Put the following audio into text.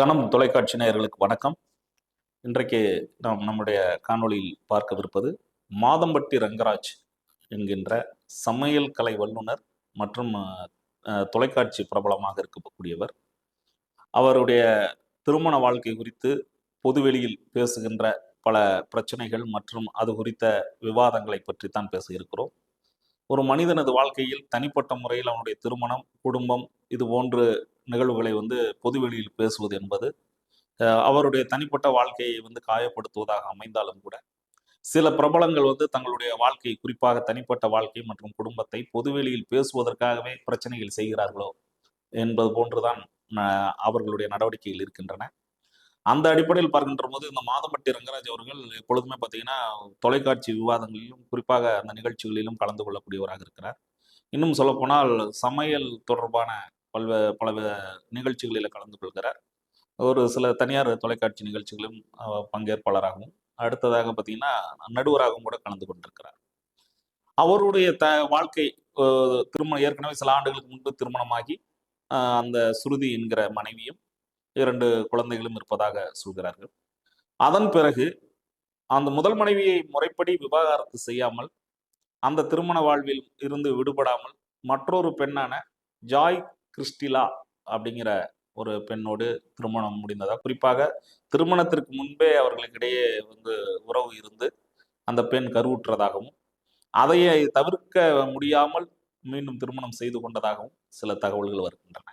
கணம் தொலைக்காட்சி நேயர்களுக்கு வணக்கம். இன்றைக்கு நாம் நம்முடைய காணொளியில் பார்க்கவிருப்பது மாதம்பட்டி ரங்கராஜ் என்கின்ற சமையல் கலை வல்லுனர் மற்றும் தொலைக்காட்சி பிரபலமாக இருக்கக்கூடியவர். அவருடைய திருமண வாழ்க்கை குறித்து பொதுவெளியில் பேசுகின்ற பல பிரச்சனைகள் மற்றும் அது குறித்த விவாதங்களை பற்றி தான் பேச இருக்கிறோம். ஒரு மனிதனது வாழ்க்கையில் தனிப்பட்ட முறையில் அவனுடைய திருமணம் குடும்பம் இது போன்று நிகழ்வுகளை வந்து பொதுவெளியில் பேசுவது என்பது அவருடைய தனிப்பட்ட வாழ்க்கையை வந்து காயப்படுத்துவதாக அமைந்தாலும் கூட சில பிரபலங்கள் வந்து தங்களுடைய வாழ்க்கை குறிப்பாக தனிப்பட்ட வாழ்க்கை மற்றும் குடும்பத்தை பொதுவெளியில் பேசுவதற்காகவே பிரச்சனைகள் செய்கிறார்களோ என்பது போன்றுதான் அவர்களுடைய நடவடிக்கைகள் இருக்கின்றன. அந்த அடிப்படையில் பார்க்கின்ற போது இந்த மாதம்பட்டி ரங்கராஜ் அவர்கள் எப்பொழுதுமே பார்த்தீங்கன்னா தொலைக்காட்சி விவாதங்களிலும் குறிப்பாக அந்த நிகழ்ச்சிகளிலும் கலந்து கொள்ளக்கூடியவராக இருக்கிறார். இன்னும் சொல்லப்போனால் சமையல் தொடர்பான பல்வே பல நிகழ்ச்சிகளில் கலந்து கொள்கிறார். ஒரு சில தனியார் தொலைக்காட்சி நிகழ்ச்சிகளும் பங்கேற்பாளராகவும் அடுத்ததாக பார்த்தீங்கன்னா நடுவராகவும் கூட கலந்து கொண்டிருக்கிறார். அவருடைய த வாழ்க்கை திருமணம் ஏற்கனவே சில ஆண்டுகளுக்கு முன்பு திருமணமாகி அந்த சுருதி என்கிற மனைவியும் இரண்டு குழந்தைகளும் இருப்பதாக சொல்கிறார்கள். அதன் பிறகு அந்த முதல் மனைவியை முறைப்படி விவாகரத்து செய்யாமல் அந்த திருமண வாழ்வில் இருந்து விடுபடாமல் மற்றொரு பெண்ணான ஜாய் கிறிஸ்டிலா அப்படிங்கிற ஒரு பெண்ணோடு திருமணம் முடிந்ததா? குறிப்பாக திருமணத்திற்கு முன்பே அவர்களுக்கிடையே வந்து உறவு இருந்து அந்த பெண் கருவுற்றதாகவும் அதையை தவிர்க்க முடியாமல் மீண்டும் திருமணம் செய்து கொண்டதாகவும் சில தகவல்கள் வருகின்றன.